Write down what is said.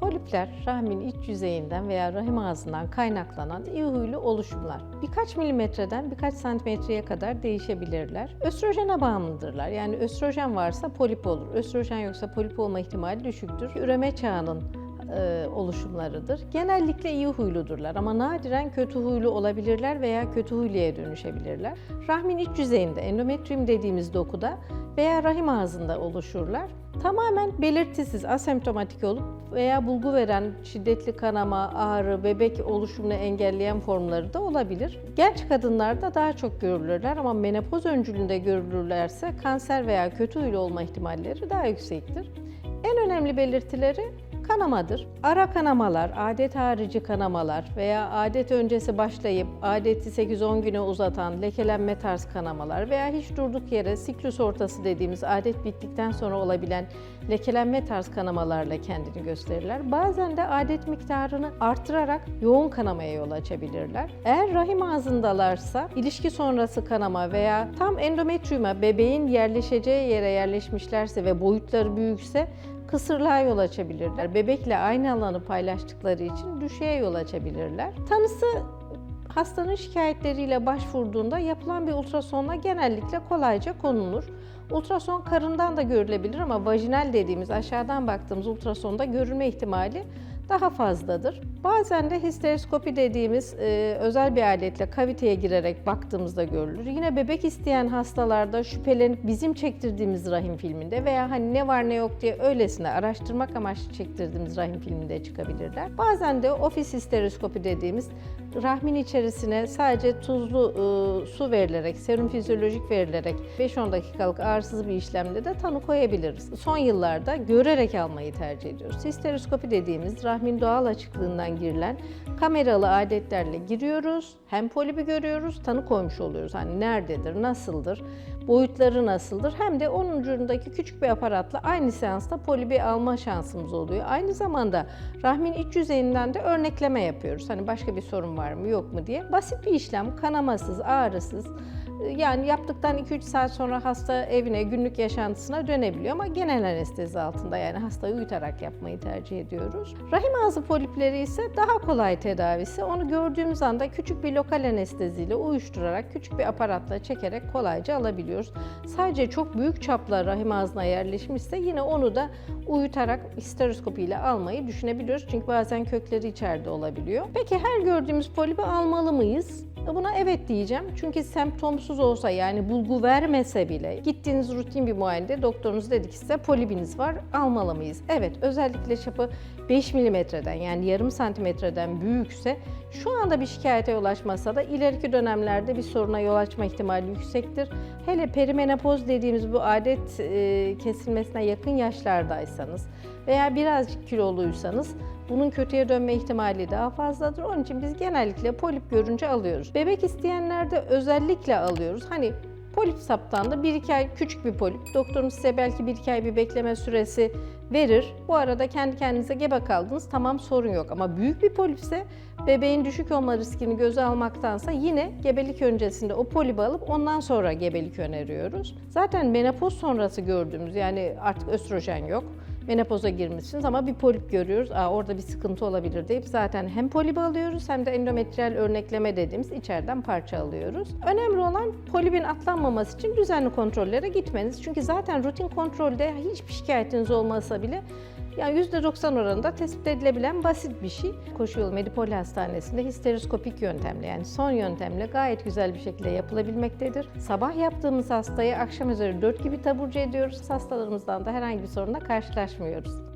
Polipler rahmin iç yüzeyinden veya rahim ağzından kaynaklanan iyi huylu oluşumlar. Birkaç milimetreden birkaç santimetreye kadar değişebilirler. Östrojene bağımlıdırlar. Yani östrojen varsa polip olur. Östrojen yoksa polip olma ihtimali düşüktür. Üreme çağının e, oluşumlarıdır. Genellikle iyi huyludurlar ama nadiren kötü huylu olabilirler veya kötü huyluya dönüşebilirler. Rahmin iç yüzeyinde endometrium dediğimiz dokuda veya rahim ağzında oluşurlar. Tamamen belirtisiz, asemptomatik olup veya bulgu veren şiddetli kanama, ağrı, bebek oluşumunu engelleyen formları da olabilir. Genç kadınlarda daha çok görülürler ama menopoz öncülünde görülürlerse kanser veya kötü huylu olma ihtimalleri daha yüksektir. En önemli belirtileri kanamadır. Ara kanamalar, adet harici kanamalar veya adet öncesi başlayıp adeti 8-10 güne uzatan lekelenme tarz kanamalar veya hiç durduk yere siklüs ortası dediğimiz adet bittikten sonra olabilen lekelenme tarz kanamalarla kendini gösterirler. Bazen de adet miktarını artırarak yoğun kanamaya yol açabilirler. Eğer rahim ağzındalarsa ilişki sonrası kanama veya tam endometriuma bebeğin yerleşeceği yere yerleşmişlerse ve boyutları büyükse kısırlığa yol açabilirler. Bebekle aynı alanı paylaştıkları için düşeye yol açabilirler. Tanısı hastanın şikayetleriyle başvurduğunda yapılan bir ultrasonla genellikle kolayca konulur. Ultrason karından da görülebilir ama vajinal dediğimiz aşağıdan baktığımız ultrasonda görülme ihtimali daha fazladır. Bazen de histeroskopi dediğimiz e, özel bir aletle kaviteye girerek baktığımızda görülür. Yine bebek isteyen hastalarda şüphelenip bizim çektirdiğimiz rahim filminde veya hani ne var ne yok diye öylesine araştırmak amaçlı çektirdiğimiz rahim filminde çıkabilirler. Bazen de ofis histeroskopi dediğimiz rahmin içerisine sadece tuzlu e, su verilerek, serum fizyolojik verilerek 5-10 dakikalık ağrısız bir işlemde de tanı koyabiliriz. Son yıllarda görerek almayı tercih ediyoruz. Histeroskopi dediğimiz rahmin doğal açıklığından girilen kameralı adetlerle giriyoruz. Hem polibi görüyoruz, tanı koymuş oluyoruz. Hani nerededir, nasıldır, boyutları nasıldır hem de onun ucundaki küçük bir aparatla aynı seansta polibi alma şansımız oluyor. Aynı zamanda rahmin iç yüzeyinden de örnekleme yapıyoruz. Hani başka bir sorun var mı yok mu diye. Basit bir işlem, kanamasız, ağrısız. Yani yaptıktan 2-3 saat sonra hasta evine, günlük yaşantısına dönebiliyor ama genel anestezi altında yani hastayı uyutarak yapmayı tercih ediyoruz. Rahim ağzı polipleri ise daha kolay tedavisi. Onu gördüğümüz anda küçük bir lokal anesteziyle uyuşturarak küçük bir aparatla çekerek kolayca alabiliyoruz. Sadece çok büyük çapla rahim ağzına yerleşmişse yine onu da uyutarak histeroskopi ile almayı düşünebiliyoruz. Çünkü bazen kökleri içeride olabiliyor. Peki her gördüğümüz polipi almalı mıyız? Buna evet diyeceğim. Çünkü semptomsuz olsa yani bulgu vermese bile gittiğiniz rutin bir muayenede doktorunuz dedi ki size polibiniz var almalı mıyız? Evet özellikle çapı 5 milimetreden yani yarım santimetreden büyükse şu anda bir şikayete yol açmasa da ileriki dönemlerde bir soruna yol açma ihtimali yüksektir. Hele perimenopoz dediğimiz bu adet e, kesilmesine yakın yaşlardaysanız veya birazcık kiloluysanız bunun kötüye dönme ihtimali daha fazladır. Onun için biz genellikle polip görünce alıyoruz. Bebek isteyenlerde özellikle alıyoruz. Hani polip saptandı 1-2 ay küçük bir polip. Doktorumuz size belki 1-2 ay bir bekleme süresi verir. Bu arada kendi kendinize gebe kaldınız tamam sorun yok. Ama büyük bir polipse bebeğin düşük olma riskini göze almaktansa yine gebelik öncesinde o polibi alıp ondan sonra gebelik öneriyoruz. Zaten menopoz sonrası gördüğümüz yani artık östrojen yok menopoza girmişsiniz ama bir polip görüyoruz. Aa, orada bir sıkıntı olabilir deyip zaten hem polibi alıyoruz hem de endometriyal örnekleme dediğimiz içeriden parça alıyoruz. Önemli olan polibin atlanmaması için düzenli kontrollere gitmeniz. Çünkü zaten rutin kontrolde hiçbir şikayetiniz olmasa bile yani %90 oranında tespit edilebilen basit bir şey. Koşu yolu Medipol Hastanesi'nde histeroskopik yöntemle yani son yöntemle gayet güzel bir şekilde yapılabilmektedir. Sabah yaptığımız hastayı akşam üzeri 4 gibi taburcu ediyoruz. Hastalarımızdan da herhangi bir sorunla karşılaşmıyoruz.